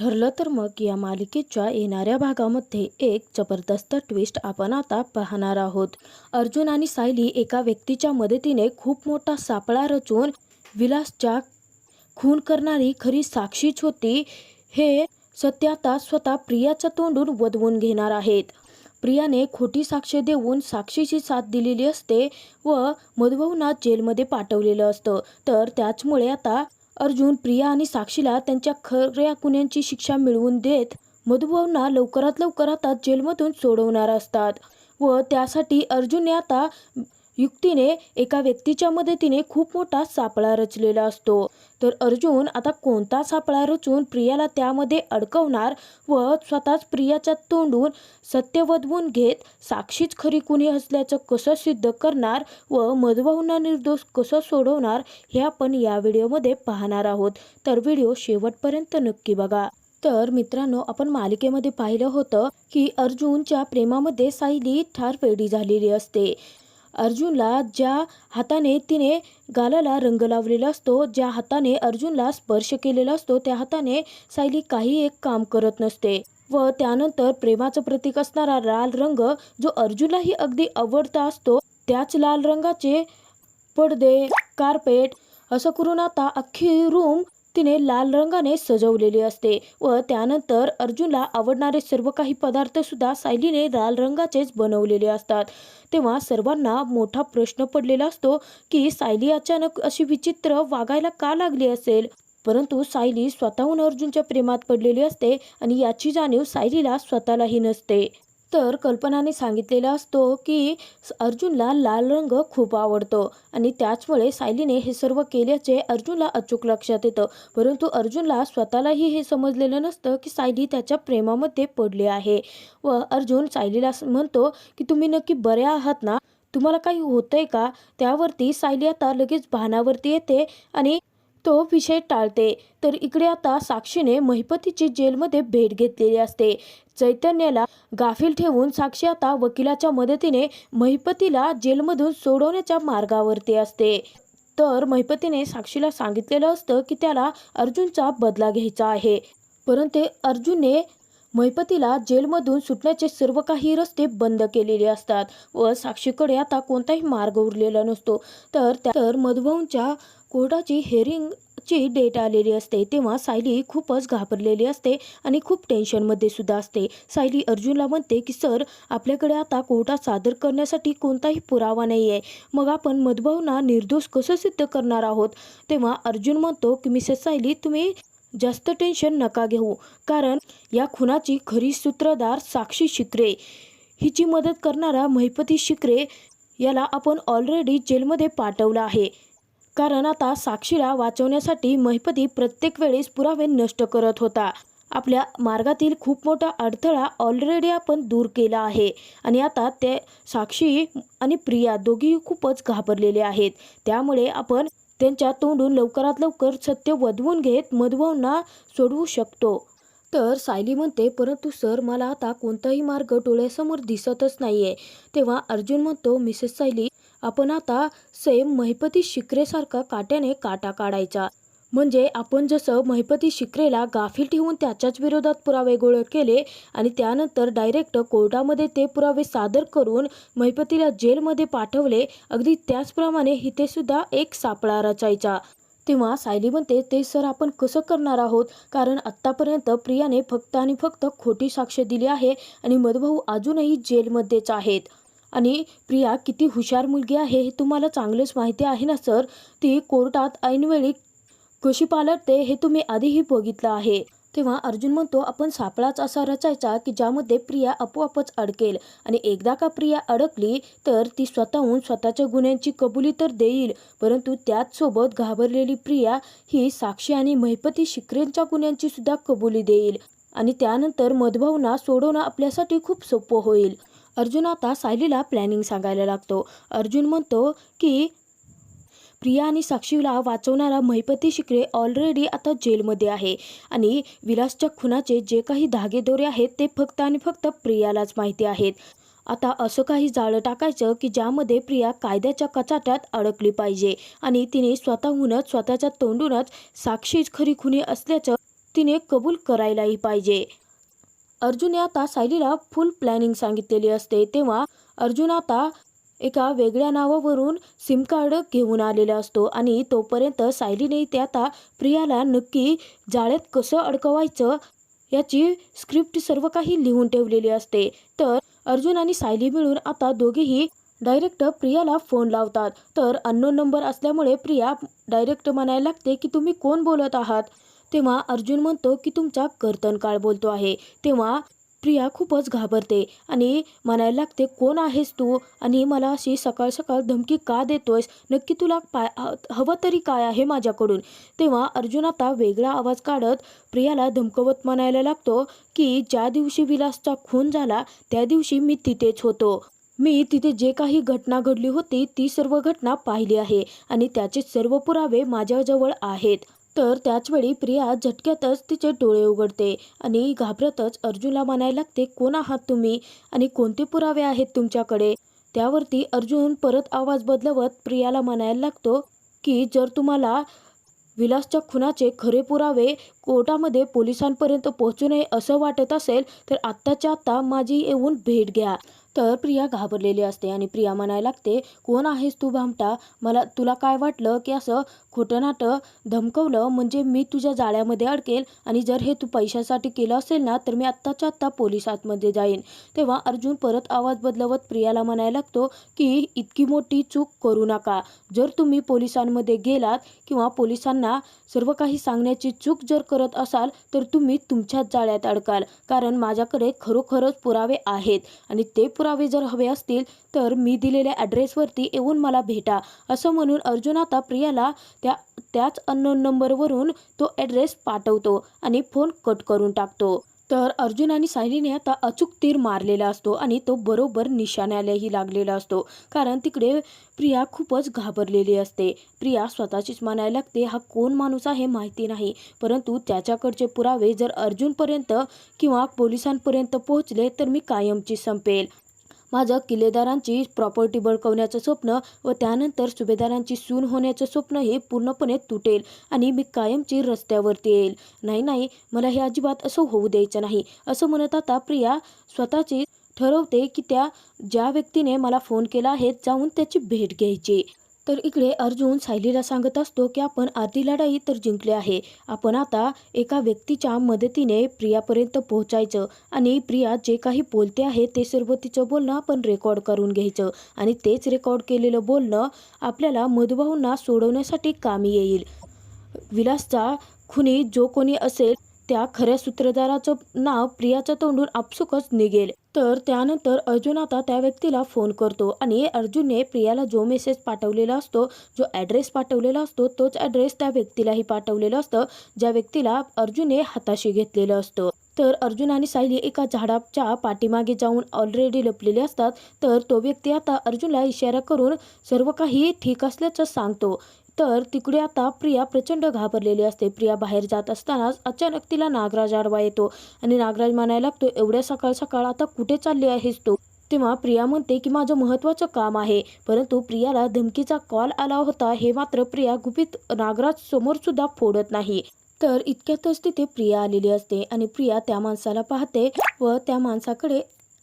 ठरलं तर मग या मालिकेच्या येणाऱ्या भागामध्ये एक जबरदस्त ट्विस्ट आपण आता पाहणार आहोत. अर्जुन आणि सायली एका व्यक्तीच्या मदतीने खूप मोठा सापळा रचून विलासच्या खून करणारी खरी साक्षीच होती. हे सत्य आता स्वतः प्रियाच्या तोंडून वदवून घेणार आहेत. प्रियाने खोटी साक्ष देऊन साक्षीची साथ दिलेली असते व मधुभाऊंना जेलमध्ये पाठवलेलं असतं. तर त्याचमुळे आता अर्जुन प्रिया आणि साक्षीला त्यांच्या खऱ्या गुन्ह्यांची शिक्षा मिळवून देत मधुभावना लवकरात लवकर आता जेलमधून सोडवणार असतात व त्यासाठी अर्जुनने आता युक्तीने एका व्यक्तीच्या मदतीने खूप मोठा सापळा रचलेला असतो. तर अर्जुन आता कोणता सापळा रचून प्रियाला त्यामध्ये अडकवणार व स्वतःच प्रियाच्या तोंडून सत्य वदवून घेत साक्षीच खरी कुणी असल्याचं कसं सिद्ध करणार व मधुभाऊंना निर्दोष कसं सोडवणार हे आपण या व्हिडिओमध्ये पाहणार आहोत. तर व्हिडिओ शेवटपर्यंत नक्की बघा. तर मित्रांनो आपण मालिकेमध्ये पाहिलं होतं की अर्जुनच्या प्रेमामध्ये सायली ठार वेडी झालेली असते. अर्जुनला ज्या हाताने तिने गालाला रंग लावलेला असतो ज्या हाताने अर्जुनला स्पर्श केलेला असतो त्या हाताने सायली काही एक काम करत नसते व त्यानंतर प्रेमाचं प्रतीक असणारा लाल रंग जो अर्जुनलाही अगदी आवडता असतो त्याच लाल रंगाचे पडदे कार्पेट असं करून आता अख्खी रूम तिने लाल रंगाने सजवलेली असते व त्यानंतर अर्जुनला आवडणारे सर्व काही पदार्थ सुद्धा सायलीने लाल रंगाचेच बनवलेले असतात. तेव्हा सर्वांना मोठा प्रश्न पडलेला असतो की सायली अचानक अशी विचित्र वागायला का लागली असेल? परंतु सायली स्वतःहून अर्जुनच्या प्रेमात पडलेली असते आणि याची जाणीव सायलीला स्वतःलाही नसते. तर कल्पनाने सांगितलेला असतो की अर्जुनला लाल रंग खूप आवडतो आणि त्याचमुळे सायलीने हे सर्व केल्याचे अर्जुनला अचूक लक्षात येतं. परंतु अर्जुनला स्वतःलाही हे समजलेलं नसतं की सायली त्याच्या प्रेमामध्ये पडली आहे. व अर्जुन सायलीला म्हणतो की तुम्ही नक्की बरे आहात ना? तुम्हाला काही होतंय का? त्यावरती सायली आता लगेच भानावरती येते आणि तो विषय टाळते. तर इकडे आता साक्षीने महिपतीची जेलमध्ये भेट घेतलेली असते. चैतन्याला गाफील ठेवून साक्षी आता वकिलाच्या मदतीने महिपतीला जेलमधून सोडवण्याच्या मार्गावरती असते. तर महिपतीने साक्षीला सांगितलेलं असतं की त्याला अर्जुनचा बदला घ्यायचा आहे. परंतु अर्जुनने महिपतीला जेलमधून सुटण्याचे सर्व काही रस्ते बंद केलेले असतात व साक्षीकडे आता कोणताही मार्ग उरलेला नसतो. तर त्या तर मधुभाऊंच्या कोर्टाची हेअरिंगची डेट आलेली असते तेव्हा सायली खूपच घाबरलेली असते आणि खूप टेन्शनमध्ये सुद्धा असते. सायली अर्जुनला म्हणते की सर आपल्याकडे आता कोर्टात सादर करण्यासाठी कोणताही पुरावा नाही आहे मग आपण मधुभाऊंना निर्दोष कसं सिद्ध करणार आहोत? तेव्हा अर्जुन म्हणतो की मिसेस सायली तुम्ही जास्त टेन्शन नका घेऊ. कारण या खुनाची खरी सूत्रधार साक्षी शिकरे. हिची मदत करणारा महिपती शिकरे याला आपण ऑलरेडी जेलमध्ये पाठवलं आहे. कारण आता साक्षीला वाचवण्यासाठी महिपती प्रत्येक वेळेस पुरावे नष्ट करत होता. आपल्या मार्गातील खूप मोठा अडथळा ऑलरेडी आपण दूर केला आहे. आणि आता ते साक्षी आणि प्रिया दोघीही खूपच घाबरलेले आहेत. त्यामुळे आपण त्यांच्या तोंडून लवकरात लवकर सत्य वधवून घेत मधुभाऊंना सोडवू शकतो. तर सायली म्हणते परंतु सर मला आता कोणताही मार्ग डोळ्यासमोर दिसतच नाही आहे तेव्हा अर्जुन म्हणतो मिसेस सायली आपण आता सेम महिपती शिकरेसारखा काट्याने काटा काढायचा. म्हणजे आपण जसं महिपती शिकरेला गाफील ठेवून त्याच्याच विरोधात पुरावे गोळे केले आणि त्यानंतर डायरेक्ट कोर्टामध्ये ते पुरावे सादर करून महिपतीला जेलमध्ये पाठवले अगदी त्याचप्रमाणे हितेसुद्धा एक सापळा रचायचा. तेव्हा सायली म्हणते ते सर आपण कसं करणार आहोत? कारण आत्तापर्यंत प्रियाने फक्त आणि फक्त खोटी साक्ष दिली आहे आणि मधुभाऊ अजूनही जेलमध्येच आहेत. आणि प्रिया किती हुशार मुलगी आहे हे तुम्हाला चांगलंच माहिती आहे ना सर? ती कोर्टात ऐनवेळी कशी पालटते हे तुम्ही आधीही बघितलं आहे. तेव्हा अर्जुन म्हणतो आपण सापळाच असा रचायचा की ज्यामध्ये प्रिया आपोआपच अडकेल आणि एकदा का प्रिया अडकली तर ती स्वतःहून स्वतःच्या गुन्ह्यांची कबुली तर देईल. परंतु त्याचसोबत घाबरलेली प्रिया ही साक्षी आणि महिपती शिकरेंच्या गुन्ह्यांची सुद्धा कबुली देईल आणि त्यानंतर मधभावना सोडवणं आपल्यासाठी खूप सोपं होईल. अर्जुन आता सायलीला प्लॅनिंग सांगायला लागतो. अर्जुन म्हणतो की प्रिया आणि साक्षीला वाचवणारा महिपती शिकरे ऑलरेडी आता जेलमध्ये आहे आणि विलासच्या खुनाचे जे काही धागेदोरे आहेत ते फक्त आणि फक्त प्रियालाच माहिती आहेत. आता असं काही जाळं टाकायचं की ज्यामध्ये प्रिया कायद्याच्या कचाट्यात अडकली पाहिजे आणि तिने स्वतःहूनच स्वतःच्या तोंडूनच साक्षीच खरी खुनी असल्याचं तिने कबूल करायलाही पाहिजे. अर्जुन आता सायलीला फुल प्लॅनिंग सांगितलेली असते. तेव्हा अर्जुन आता एका वेगळ्या नावावरून सिम कार्ड घेऊन आलेला असतो आणि तोपर्यंत सायलीने ते आता प्रियाला नक्की जाळ्यात कसं अडकवायचं याची स्क्रिप्ट सर्व काही लिहून ठेवलेली असते. तर अर्जुन आणि सायली मिळून आता दोघेही डायरेक्ट प्रियाला फोन लावतात. तर अननोन नंबर असल्यामुळे प्रिया डायरेक्ट म्हणायला लागते की तुम्ही कोण बोलत आहात? तेव्हा अर्जुन म्हणतो की तुमचा कर्तन काळ बोलतो आहे. तेव्हा प्रिया खूपच घाबरते आणि म्हणायला लागते कोण आहेस तू? आणि मला अशी सकाळ सकाळ धमकी का देतोयस? नक्की तुला पाय हवं तरी काय आहे माझ्याकडून? तेव्हा अर्जुन आता वेगळा आवाज काढत प्रियाला धमकवत म्हणायला लागतो की ज्या दिवशी विलासचा खून झाला त्या दिवशी मी तिथेच होतो. मी तिथे जे काही घटना घडली होती ती सर्व घटना पाहिली आहे आणि त्याचे सर्व पुरावे माझ्याजवळ आहेत. तर त्याचवेळी प्रिया झटक्यातच तिचे डोळे उघडते आणि घाबरतच अर्जुनला म्हणायला लागते कोण आहात तुम्ही? आणि कोणते पुरावे आहेत तुमच्याकडे? त्यावरती अर्जुन परत आवाज बदलवत प्रियाला म्हणायला लागतो की जर तुम्हाला विलासच्या खुनाचे खरे पुरावे कोर्टामध्ये पोलिसांपर्यंत पोहोचू नये असं वाटत असेल तर आत्ताच्या आत्ता माझी येऊन भेट घ्या. तर प्रिया घाबरलेली असते आणि प्रिया म्हणायला लागते कोण आहेस तू भामटा? मला तुला काय वाटलं की असं खोटं नाटं धमकवलं म्हणजे मी तुझ्या जाळ्यामध्ये अडकेल आणि जर हे तू पैशासाठी केलं असेल ना तर मी आत्ताच्या आत्ता आतमध्ये जाईन. तेव्हा अर्जुन परत आवाज बदलवत प्रियाला म्हणायला लागतो की इतकी मोठी चूक करू नका. जर तुम्ही पोलिसांमध्ये गेलात किंवा पोलिसांना सर्व काही सांगण्याची चूक जर करत असाल तर तुम्ही तुमच्याच जाळ्यात अडकाल. कारण माझ्याकडे खरोखरच पुरावे आहेत आणि ते पुरावे जर हवे असतील तर मी दिलेल्या ॲड्रेसवरती येऊन मला भेटा. असं म्हणून अर्जुन आता प्रियाला त्या त्याच अननोन नंबरवरून तो ॲड्रेस पाठवतो आणि फोन कट करून टाकतो. तर अर्जुन आणि सायलीने आता अचूक तीर मारलेला असतो आणि तो बरोबर निशाण्यालाही लागलेला असतो. कारण तिकडे प्रिया खूपच घाबरलेली असते. प्रिया स्वतःचीच म्हणायला लागते हा कोण माणूस आहे माहिती नाही. परंतु त्याच्याकडचे पुरावे जर अर्जुनपर्यंत किंवा पोलिसांपर्यंत पोहोचले तर मी कायमची संपेल. माझं किल्लेदारांची प्रॉपर्टी बळकवण्याचं स्वप्न व त्यानंतर सुभेदारांची सून होण्याचं स्वप्न हे पूर्णपणे तुटेल आणि मी कायमची रस्त्यावरती येईल. नाही नाही मला हे अजिबात असं होऊ द्यायचं नाही असं म्हणत आता प्रिया स्वतःची ठरवते की त्या ज्या व्यक्तीने मला फोन केला आहे जाऊन त्याची भेट घ्यायची. तर इकडे अर्जुन सायलीला सांगत असतो की आपण अर्धी लढाई तर जिंकले आहे. आपण आता एका व्यक्तीच्या मदतीने प्रियापर्यंत पोहोचायचं आणि प्रिया जे काही बोलते आहे ते सर्व तिचं बोलणं आपण रेकॉर्ड करून घ्यायचं आणि तेच रेकॉर्ड केलेलं बोलणं आपल्याला मधुभाऊंना सोडवण्यासाठी कामी येईल. विलासचा खुनी जो कोणी असेल त्या खऱ्या सूत्रधाराचं नाव प्रियाच्या तोंडून आपसुकच निघेल. तर त्यानंतर अर्जुन आता त्या व्यक्तीला फोन करतो आणि अर्जुनने प्रियाला जो मेसेज पाठवलेला असतो जो ॲड्रेस पाठवलेला असतो तोच ॲड्रेस त्या व्यक्तीलाही पाठवलेलं असतं ज्या व्यक्तीला अर्जुनने हाताशी घेतलेलं असतं. तर अर्जुन आणि सायली एका झाडाच्या पाठीमागे जाऊन ऑलरेडी लपलेले असतात तर तो व्यक्ती आता अर्जुनला इशारा करून सर्व काही ठीक असल्याचं सांगतो. तर तिकडे आता प्रिया प्रचंड घाबरलेली असते. प्रिया बाहेर जात असतानाच अचानक तिला नागराज आडवा येतो आणि नागराज म्हणायला लागतो एवढ्या सकाळ सकाळ आता कुठे चालली आहेस तू? तेव्हा प्रिया म्हणते की माझं महत्त्वाचं काम आहे. परंतु प्रियाला धमकीचा कॉल आला होता हे मात्र प्रिया गुपित नागराज समोर सुद्धा फोडत नाही. तर इतक्यातच तिथे प्रिया आलेली असते आणि प्रिया त्या माणसाला पाहते व त्या माणसाकडे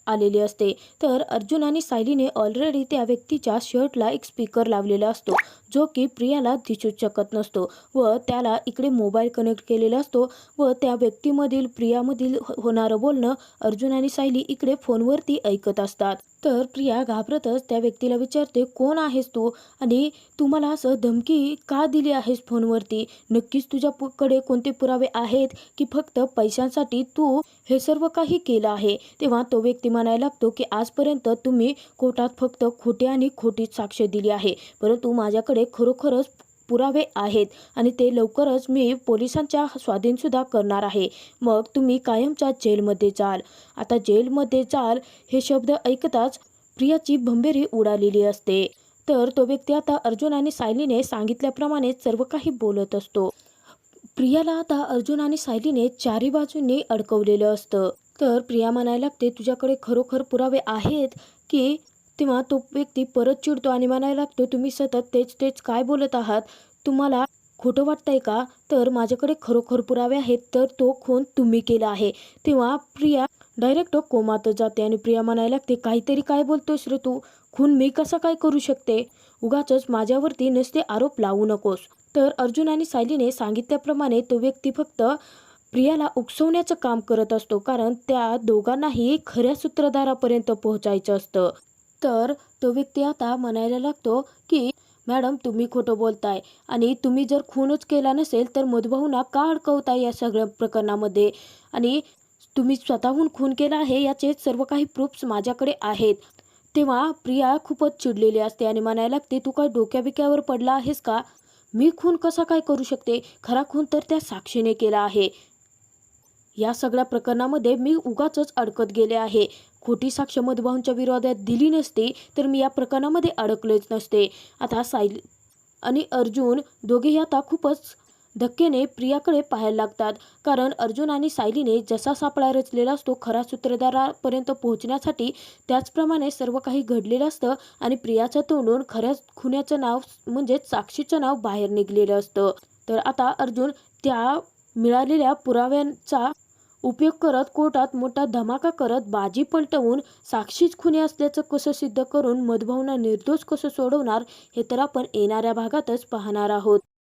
आलेली असते. तर अर्जुन आणि सायलीने ऑलरेडी त्या व्यक्तीच्या शर्टला एक स्पीकर लावलेला असतो जो की प्रियाला दिसू शकत नसतो व त्याला इकडे मोबाईल कनेक्ट केलेला असतो व त्या व्यक्तीमधील प्रियामधील हो-, होणारं बोलणं अर्जुन आणि सायली इकडे फोनवरती ऐकत असतात. तर प्रिया घाबरतच त्या व्यक्तीला विचारते कोण आहेस तू? आणि तुम्हाला असं धमकी का दिली आहेस फोनवरती? नक्कीच तुझ्याकडे कोणते पुरावे आहेत की फक्त पैशांसाठी तू हे सर्व काही केलं आहे? तेव्हा तो व्यक्ती म्हणायला लागतो की आजपर्यंत तुम्ही कोर्टात फक्त खोटी आणि खोटीच साक्ष दिली आहे. परंतु माझ्याकडे खरोखरच पुरावे आहेत आणि ते लवकरच मी पोलिसांच्या स्वाधीनसुद्धा करणार आहे. मग तुम्ही कायमच्या जेलमध्ये जाल. आता जेलमध्ये जाल हे शब्द ऐकताच प्रियाची भंबेरी उडालेली असते. तर तो व्यक्ती आता अर्जुन आणि सायलीने सांगितल्याप्रमाणे सर्व काही बोलत असतो. प्रियाला आता अर्जुन आणि सायलीने चारी बाजूंनी अडकवलेलं असतं. तर प्रिया म्हणायला लागते तुझ्याकडे खरोखर पुरावे आहेत की? तेव्हा तो व्यक्ती परत चिडतो आणि म्हणायला लागतो तुम्ही सतत तेच तेच काय बोलत आहात? तुम्हाला खोटं वाटतंय का? तर माझ्याकडे खरोखर पुरावे आहेत तर तो खून तुम्ही केला आहे. तेव्हा प्रिया डायरेक्ट कोमातच जाते आणि प्रिया म्हणायला लागते काहीतरी काय बोलतोयस रे तू? खून मी कसा काय करू शकते? उगाचच माझ्यावरती नसते आरोप लावू नकोस. तर अर्जुन आणि सायलीने सांगितल्याप्रमाणे तो व्यक्ती फक्त प्रियाला उकसवण्याचं काम करत असतो कारण त्या दोघांनाही खऱ्या सूत्रधारापर्यंत पोहोचायचं असतं. तर तो व्यक्ती आता म्हणायला लागतो की मॅडम तुम्ही खोटं बोलताय आणि तुम्ही जर खूनच केला नसेल तर मधुभाऊंना का अडकवताय या सगळ्या प्रकरणामध्ये? आणि तुम्ही स्वतःहून खून केला आहे याचे सर्व काही प्रूफ्स माझ्याकडे आहेत. तेव्हा प्रिया खूपच चिडलेली असते आणि म्हणायला लागते तू काय डोक्याबिक्यावर पडला आहेस का? मी खून कसा काय करू शकते? खरा खून तर त्या साक्षीने केला आहे. या सगळ्या प्रकरणामध्ये मी उगाचच अडकत गेले आहे. खोटी साक्ष मधुभाऊंच्या विरोधात दिली नसती तर मी या प्रकरणामध्ये अडकलेच नसते. आता साईल आणि अर्जुन दोघेही आता खूपच धक्क्याने प्रियाकडे पाहायला लागतात. कारण अर्जुन आणि सायलीने जसा सापळा रचलेला असतो खरा सूत्रधारापर्यंत पोहोचण्यासाठी त्याचप्रमाणे सर्व काही घडलेलं असतं आणि प्रियाच्या तोंडून खऱ्या खुन्याचं नाव म्हणजेच साक्षीचं नाव बाहेर निघलेलं असतं. तर आता अर्जुन त्या मिळालेल्या पुराव्यांचा उपयोग करत कोर्टात मोठा धमाका करत बाजी पलटवून साक्षीच खुनी असल्याचं कसं सिद्ध करून मधभावना निर्दोष कसं सोडवणार हे तर आपण येणाऱ्या भागातच पाहणार आहोत.